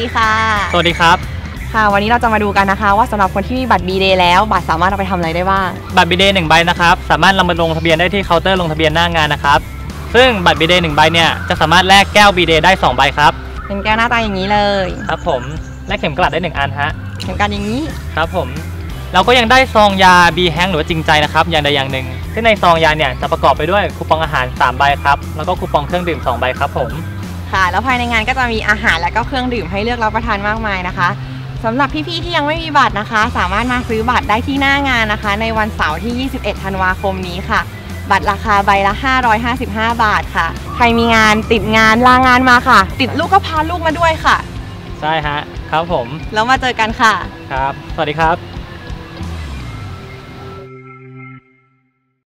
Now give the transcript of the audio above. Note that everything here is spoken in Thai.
ดีค่ะ สวัสดีครับ ค่ะ วันนี้เราจะมาดูกันนะคะ ว่าสำหรับคนที่มีบัตร B Day แล้ว บัตรสามารถเอาไปทำอะไรได้บ้าง บัตรบีเดย์หนึ่งใบนะครับ สามารถนำมาลงทะเบียนได้ที่เคาน์เตอร์ลงทะเบียนหน้างานนะครับ ซึ่งบัตรบีเดย์หนึ่งใบเนี่ยจะสามารถแลกแก้วบีเดย์ได้สองใบครับ เป็นแก้วหน้าตาอย่างนี้เลย ครับผม และเข็มกลัดได้หนึ่งอันฮะ เข็มกันอย่างนี้ ครับผม เราก็ยังได้ซองยา B แฮงหรือว่าจริงใจนะครับ อย่างใดอย่างหนึ่งซึ่งในซองยาเนี่ยจะประกอบไปด้วยคูปองอาหาร 3 ใบครับ แล้วก็คูปองเครื่องดื่ม 2 ใบครับผม ค่ะ แล้วภายในงานก็จะมีอาหารและก็เครื่องดื่มให้เลือกรับประทานมากมายนะคะสำหรับพี่ๆที่ยังไม่มีบัตรนะคะ สามารถมาซื้อบัตรได้ที่หน้างานนะคะ ในวันเสาร์ที่ 21 ธันวาคมนี้ค่ะ บัตรราคาใบละ 555 บาทค่ะ ใครมีงานติดงานลางานมาค่ะ ติดลูกก็พาลูกมาด้วยค่ะ ใช่ฮะ ครับผม แล้วมาเจอกันค่ะ ครับ สวัสดีครับ